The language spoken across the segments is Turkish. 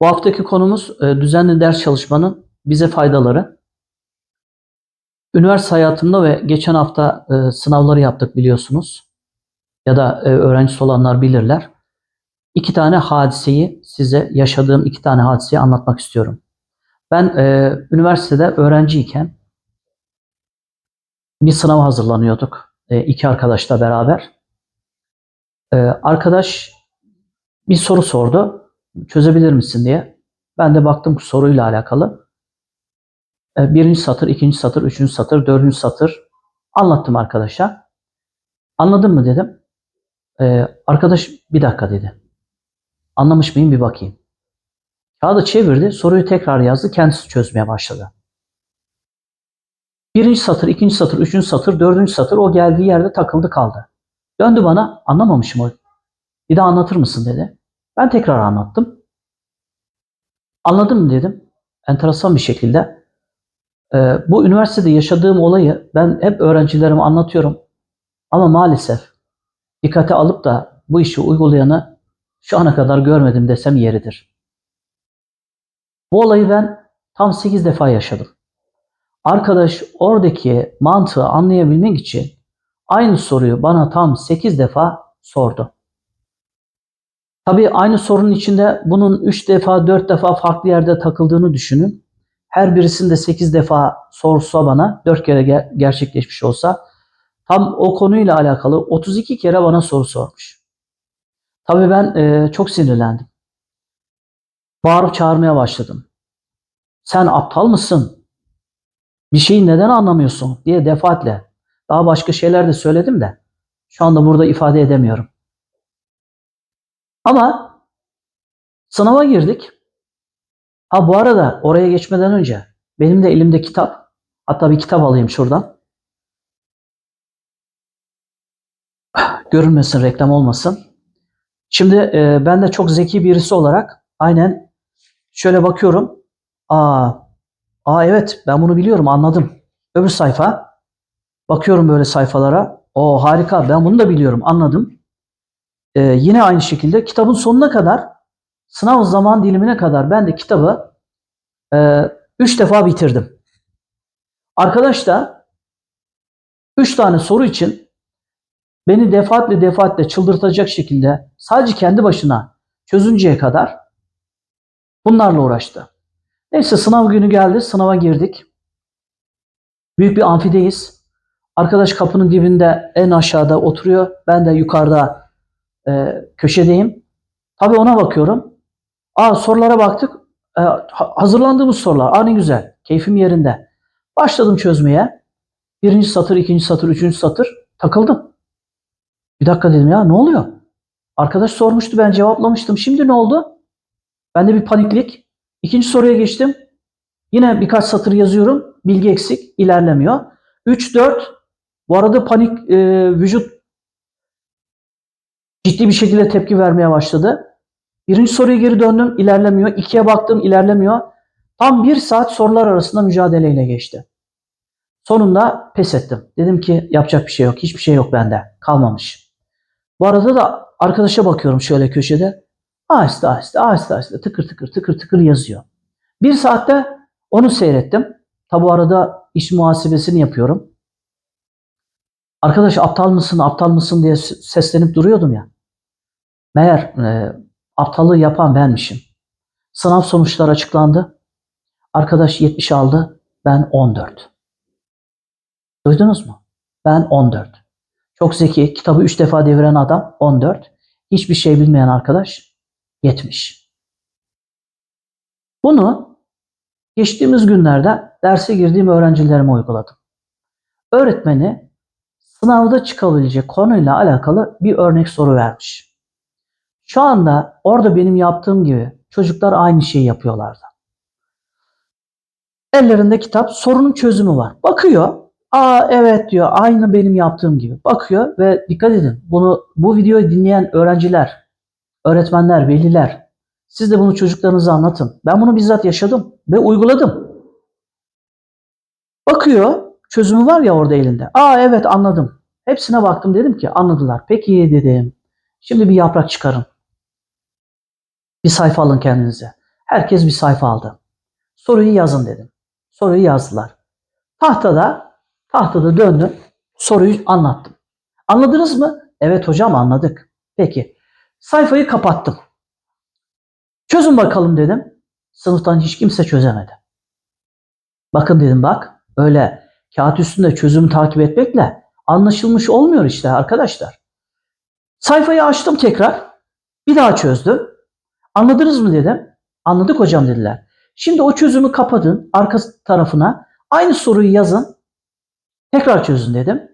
Bu haftaki konumuz e, düzenli ders çalışmanın bize faydaları. Üniversite hayatımda ve geçen hafta e, sınavları yaptık biliyorsunuz. Ya da e, öğrencisi olanlar bilirler. İki tane hadiseyi size yaşadığım iki tane hadiseyi anlatmak istiyorum. Ben e, üniversitede öğrenciyken bir sınava hazırlanıyorduk. İki arkadaşla beraber. Arkadaş bir soru sordu. Çözebilir misin diye. Ben de baktım soruyla alakalı. E, birinci satır, ikinci satır, üçüncü satır, dördüncü satır anlattım arkadaşa. Anladın mı dedim. E, arkadaş bir dakika dedi. Anlamış mıyım bir bakayım. Kağıdı çevirdi, soruyu tekrar yazdı, kendisi çözmeye başladı. Birinci satır, ikinci satır, üçüncü satır, dördüncü satır o geldiği yerde takıldı kaldı. Döndü bana, anlamamışım o. Bir daha anlatır mısın dedi. Ben tekrar anlattım. Anladın mı dedim. Enteresan bir şekilde. Ee, bu üniversitede yaşadığım olayı ben hep öğrencilerime anlatıyorum. Ama maalesef dikkate alıp da bu işi uygulayanı şu ana kadar görmedim desem yeridir. Bu olayı ben tam 8 defa yaşadım. Arkadaş oradaki mantığı anlayabilmek için aynı soruyu bana tam 8 defa sordu. Tabii aynı sorunun içinde bunun 3 defa 4 defa farklı yerde takıldığını düşünün. Her birisinde 8 defa sorsa bana 4 kere ger- gerçekleşmiş olsa tam o konuyla alakalı 32 kere bana soru sormuş. Tabii ben e, çok sinirlendim. Bağırıp çağırmaya başladım. Sen aptal mısın? Bir şeyi neden anlamıyorsun diye defaatle. Daha başka şeyler de söyledim de şu anda burada ifade edemiyorum. Ama sınava girdik. Ha bu arada oraya geçmeden önce benim de elimde kitap. Hatta bir kitap alayım şuradan. Görünmesin, reklam olmasın. Şimdi e, ben de çok zeki birisi olarak aynen şöyle bakıyorum. Aa, aa evet ben bunu biliyorum anladım. Öbür sayfa. Bakıyorum böyle sayfalara. O harika ben bunu da biliyorum anladım. Ee, yine aynı şekilde kitabın sonuna kadar sınav zaman dilimine kadar ben de kitabı e, üç defa bitirdim. Arkadaş da üç tane soru için beni defaatle defaatle çıldırtacak şekilde sadece kendi başına çözünceye kadar bunlarla uğraştı. Neyse sınav günü geldi. Sınava girdik. Büyük bir amfideyiz. Arkadaş kapının dibinde en aşağıda oturuyor. Ben de yukarıda e, köşedeyim. Tabii ona bakıyorum. Aa sorulara baktık. E, ha- hazırlandığımız sorular. Aa ne güzel. Keyfim yerinde. Başladım çözmeye. Birinci satır, ikinci satır, üçüncü satır. Takıldım. Bir dakika dedim ya ne oluyor? Arkadaş sormuştu ben cevaplamıştım. Şimdi ne oldu? Bende bir paniklik. İkinci soruya geçtim. Yine birkaç satır yazıyorum. Bilgi eksik, ilerlemiyor. 3, 4. Bu arada panik e, vücut ciddi bir şekilde tepki vermeye başladı. Birinci soruya geri döndüm, ilerlemiyor. İkiye baktım, ilerlemiyor. Tam bir saat sorular arasında mücadeleyle geçti. Sonunda pes ettim. Dedim ki yapacak bir şey yok. Hiçbir şey yok bende. Kalmamış. Bu arada da arkadaşa bakıyorum şöyle köşede. Aheste aheste aheste aheste tıkır tıkır tıkır tıkır yazıyor. Bir saatte onu seyrettim. Tabi arada iş muhasebesini yapıyorum. Arkadaş aptal mısın aptal mısın diye seslenip duruyordum ya. Meğer e, aptallığı yapan benmişim. Sınav sonuçları açıklandı. Arkadaş 70 aldı. Ben 14. Duydunuz mu? Ben 14. Çok zeki. Kitabı 3 defa deviren adam 14. Hiçbir şey bilmeyen arkadaş 70. Bunu geçtiğimiz günlerde derse girdiğim öğrencilerime uyguladım. Öğretmeni sınavda çıkabilecek konuyla alakalı bir örnek soru vermiş. Şu anda orada benim yaptığım gibi çocuklar aynı şeyi yapıyorlardı. Ellerinde kitap sorunun çözümü var. Bakıyor. Aa evet diyor aynı benim yaptığım gibi. Bakıyor ve dikkat edin bunu bu videoyu dinleyen öğrenciler, öğretmenler, veliler siz de bunu çocuklarınıza anlatın. Ben bunu bizzat yaşadım ve uyguladım. Bakıyor, çözümü var ya orada elinde. Aa evet anladım. Hepsine baktım dedim ki anladılar. Peki dedim. Şimdi bir yaprak çıkarın. Bir sayfa alın kendinize. Herkes bir sayfa aldı. Soruyu yazın dedim. Soruyu yazdılar. Tahtada, tahtada döndüm. Soruyu anlattım. Anladınız mı? Evet hocam anladık. Peki. Sayfayı kapattım. Çözün bakalım dedim. Sınıftan hiç kimse çözemedi. Bakın dedim bak öyle kağıt üstünde çözümü takip etmekle anlaşılmış olmuyor işte arkadaşlar. Sayfayı açtım tekrar. Bir daha çözdüm. Anladınız mı dedim. Anladık hocam dediler. Şimdi o çözümü kapatın arka tarafına. Aynı soruyu yazın. Tekrar çözün dedim.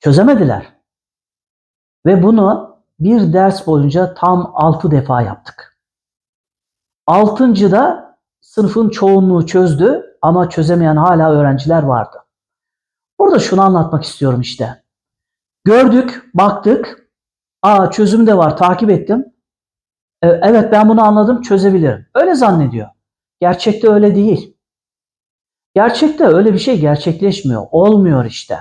Çözemediler. Ve bunu bir ders boyunca tam 6 defa yaptık. Altıncıda sınıfın çoğunluğu çözdü ama çözemeyen hala öğrenciler vardı. Burada şunu anlatmak istiyorum işte. Gördük, baktık. Aa çözüm de var, takip ettim. E, Evet ben bunu anladım, çözebilirim. Öyle zannediyor. Gerçekte öyle değil. Gerçekte öyle bir şey gerçekleşmiyor. Olmuyor işte.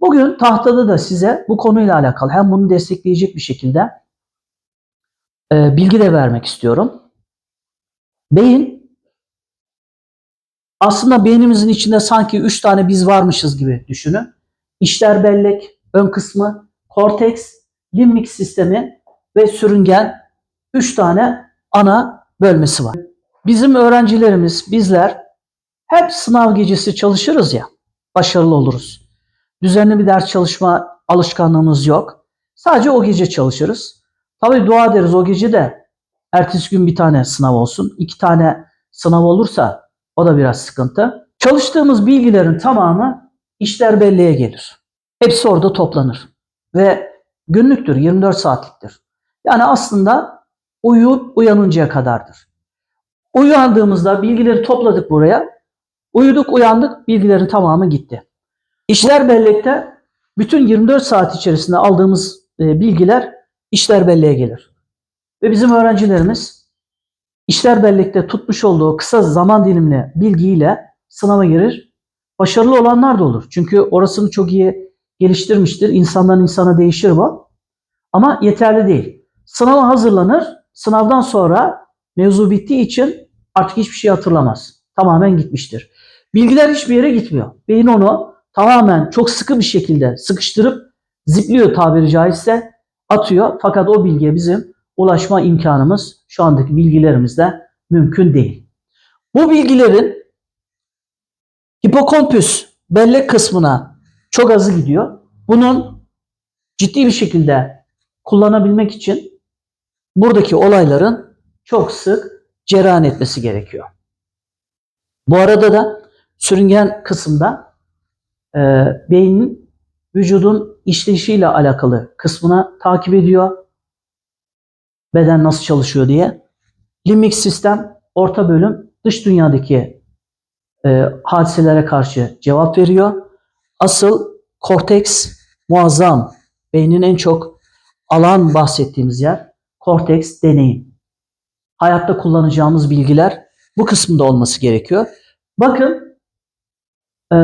Bugün tahtada da size bu konuyla alakalı hem bunu destekleyecek bir şekilde e, bilgi de vermek istiyorum. Beyin aslında beynimizin içinde sanki üç tane biz varmışız gibi düşünün. İşler bellek, ön kısmı, korteks, limbik sistemi ve sürüngen üç tane ana bölmesi var. Bizim öğrencilerimiz, bizler hep sınav gecesi çalışırız ya, başarılı oluruz. Düzenli bir ders çalışma alışkanlığımız yok. Sadece o gece çalışırız. Tabii dua ederiz o gece de ertesi gün bir tane sınav olsun. iki tane sınav olursa o da biraz sıkıntı. Çalıştığımız bilgilerin tamamı işler belleğe gelir. Hepsi orada toplanır. Ve günlüktür, 24 saatliktir. Yani aslında uyuyup uyanıncaya kadardır. Uyandığımızda bilgileri topladık buraya. Uyuduk, uyandık, bilgilerin tamamı gitti. İşler bellekte bütün 24 saat içerisinde aldığımız e, bilgiler işler belleğe gelir. Ve bizim öğrencilerimiz işler bellekte tutmuş olduğu kısa zaman dilimli bilgiyle sınava girir. Başarılı olanlar da olur. Çünkü orasını çok iyi geliştirmiştir. İnsandan insana değişir bu. Ama yeterli değil. Sınava hazırlanır. Sınavdan sonra mevzu bittiği için artık hiçbir şey hatırlamaz. Tamamen gitmiştir. Bilgiler hiçbir yere gitmiyor. Beyin onu tamamen çok sıkı bir şekilde sıkıştırıp zipliyor tabiri caizse atıyor. Fakat o bilgiye bizim ulaşma imkanımız şu andaki bilgilerimizde mümkün değil. Bu bilgilerin hipokampüs bellek kısmına çok azı gidiyor. Bunun ciddi bir şekilde kullanabilmek için buradaki olayların çok sık cereyan etmesi gerekiyor. Bu arada da sürüngen kısımda e, beynin vücudun işleyişiyle alakalı kısmına takip ediyor. Beden nasıl çalışıyor diye. Limbik sistem orta bölüm dış dünyadaki e, hadiselere karşı cevap veriyor. Asıl korteks muazzam beynin en çok alan bahsettiğimiz yer korteks deneyim. Hayatta kullanacağımız bilgiler bu kısımda olması gerekiyor. Bakın e,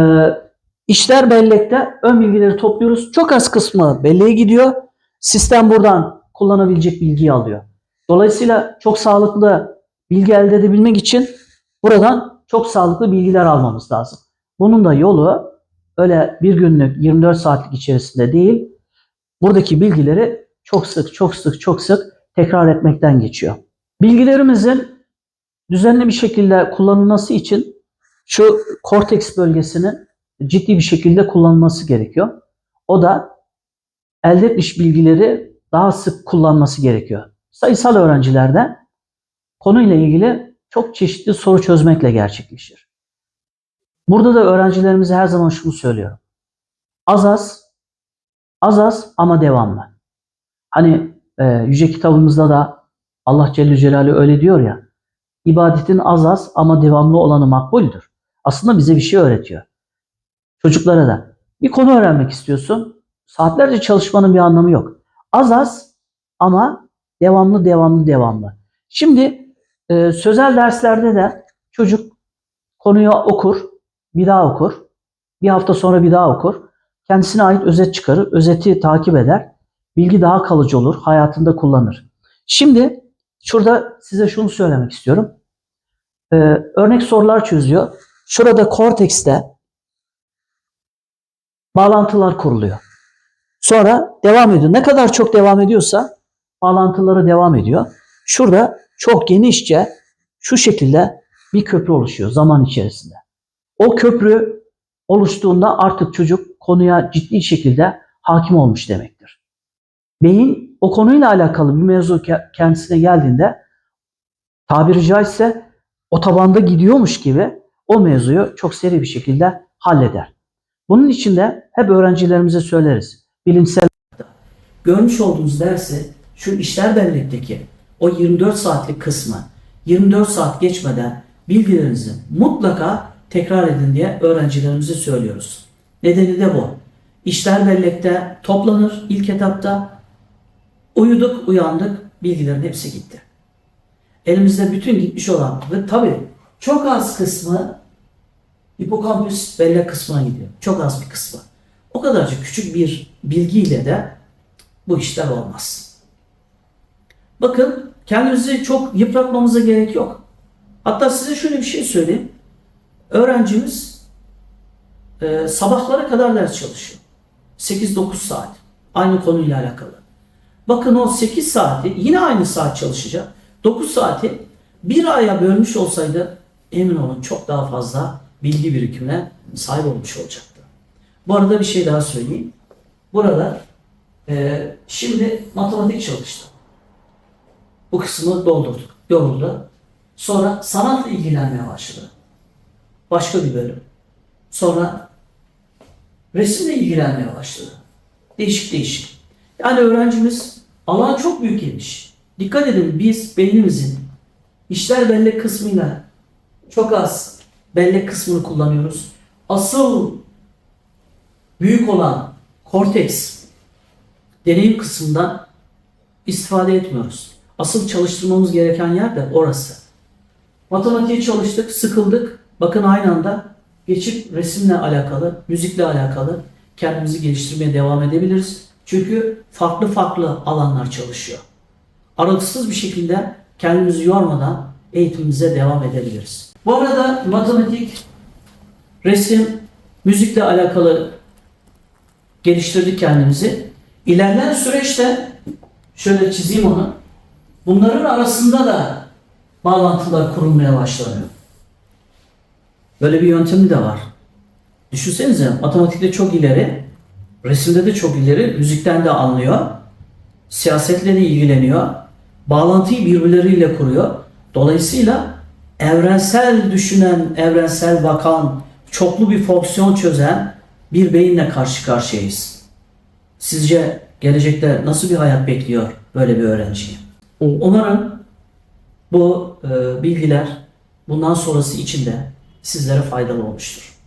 işler bellekte ön bilgileri topluyoruz. Çok az kısmı belleğe gidiyor. Sistem buradan kullanabilecek bilgiyi alıyor. Dolayısıyla çok sağlıklı bilgi elde edebilmek için buradan çok sağlıklı bilgiler almamız lazım. Bunun da yolu öyle bir günlük 24 saatlik içerisinde değil, buradaki bilgileri çok sık, çok sık, çok sık tekrar etmekten geçiyor. Bilgilerimizin düzenli bir şekilde kullanılması için şu korteks bölgesinin ciddi bir şekilde kullanılması gerekiyor. O da elde etmiş bilgileri daha sık kullanması gerekiyor. Sayısal öğrencilerde konuyla ilgili çok çeşitli soru çözmekle gerçekleşir. Burada da öğrencilerimize her zaman şunu söylüyorum. Az az, az az ama devamlı. Hani e, yüce kitabımızda da Allah Celle Celaluhu öyle diyor ya. İbadetin az az ama devamlı olanı makbuldür. Aslında bize bir şey öğretiyor. Çocuklara da. Bir konu öğrenmek istiyorsun. Saatlerce çalışmanın bir anlamı yok. Az az ama devamlı devamlı devamlı. Şimdi e, sözel derslerde de çocuk konuyu okur, bir daha okur. Bir hafta sonra bir daha okur. Kendisine ait özet çıkarır, özeti takip eder. Bilgi daha kalıcı olur, hayatında kullanır. Şimdi şurada size şunu söylemek istiyorum. Ee, örnek sorular çözüyor. Şurada Cortex'te bağlantılar kuruluyor. Sonra devam ediyor. Ne kadar çok devam ediyorsa bağlantıları devam ediyor. Şurada çok genişçe şu şekilde bir köprü oluşuyor zaman içerisinde. O köprü oluştuğunda artık çocuk konuya ciddi şekilde hakim olmuş demektir. Beyin o konuyla alakalı bir mevzu ke- kendisine geldiğinde tabiri caizse otobanda gidiyormuş gibi o mevzuyu çok seri bir şekilde halleder. Bunun için de hep öğrencilerimize söyleriz. Bilimsel görmüş olduğunuz dersi şu işler bellekteki o 24 saatlik kısmı 24 saat geçmeden bilgilerinizi mutlaka tekrar edin diye öğrencilerimize söylüyoruz. Nedeni de bu. İşler bellekte toplanır ilk etapta. Uyuduk, uyandık, bilgilerin hepsi gitti. Elimizde bütün gitmiş olan ve tabii çok az kısmı hipokampüs bellek kısmına gidiyor. Çok az bir kısmı. O kadarcık küçük bir bilgiyle de bu işler olmaz. Bakın kendimizi çok yıpratmamıza gerek yok. Hatta size şöyle bir şey söyleyeyim. Öğrencimiz e, sabahlara kadar ders çalışıyor. 8-9 saat. Aynı konuyla alakalı. Bakın o 8 saati yine aynı saat çalışacak. 9 saati bir aya bölmüş olsaydı emin olun çok daha fazla bilgi birikimine sahip olmuş olacaktı. Bu arada bir şey daha söyleyeyim. Burada e, şimdi matematik çalıştı. Bu kısmı doldurduk, yoruldu. Sonra sanatla ilgilenmeye başladı. Başka bir bölüm. Sonra resimle ilgilenmeye başladı. Değişik değişik. Yani öğrencimiz alan çok büyük geniş. Dikkat edin biz beynimizin işler bellek kısmıyla çok az bellek kısmını kullanıyoruz. Asıl büyük olan korteks deneyim kısmından istifade etmiyoruz. Asıl çalıştırmamız gereken yer de orası. Matematiği çalıştık, sıkıldık. Bakın aynı anda geçip resimle alakalı, müzikle alakalı kendimizi geliştirmeye devam edebiliriz. Çünkü farklı farklı alanlar çalışıyor. Aralıksız bir şekilde kendimizi yormadan eğitimimize devam edebiliriz. Bu arada matematik, resim, müzikle alakalı geliştirdik kendimizi. İlerleyen süreçte şöyle çizeyim onu. Bunların arasında da bağlantılar kurulmaya başlanıyor. Böyle bir yöntemi de var. Düşünsenize matematikte çok ileri, resimde de çok ileri, müzikten de anlıyor, siyasetle de ilgileniyor, bağlantıyı birbirleriyle kuruyor. Dolayısıyla evrensel düşünen, evrensel bakan, çoklu bir fonksiyon çözen bir beyinle karşı karşıyayız. Sizce gelecekte nasıl bir hayat bekliyor böyle bir öğrenciyi? Umarım bu e, bilgiler bundan sonrası için de sizlere faydalı olmuştur.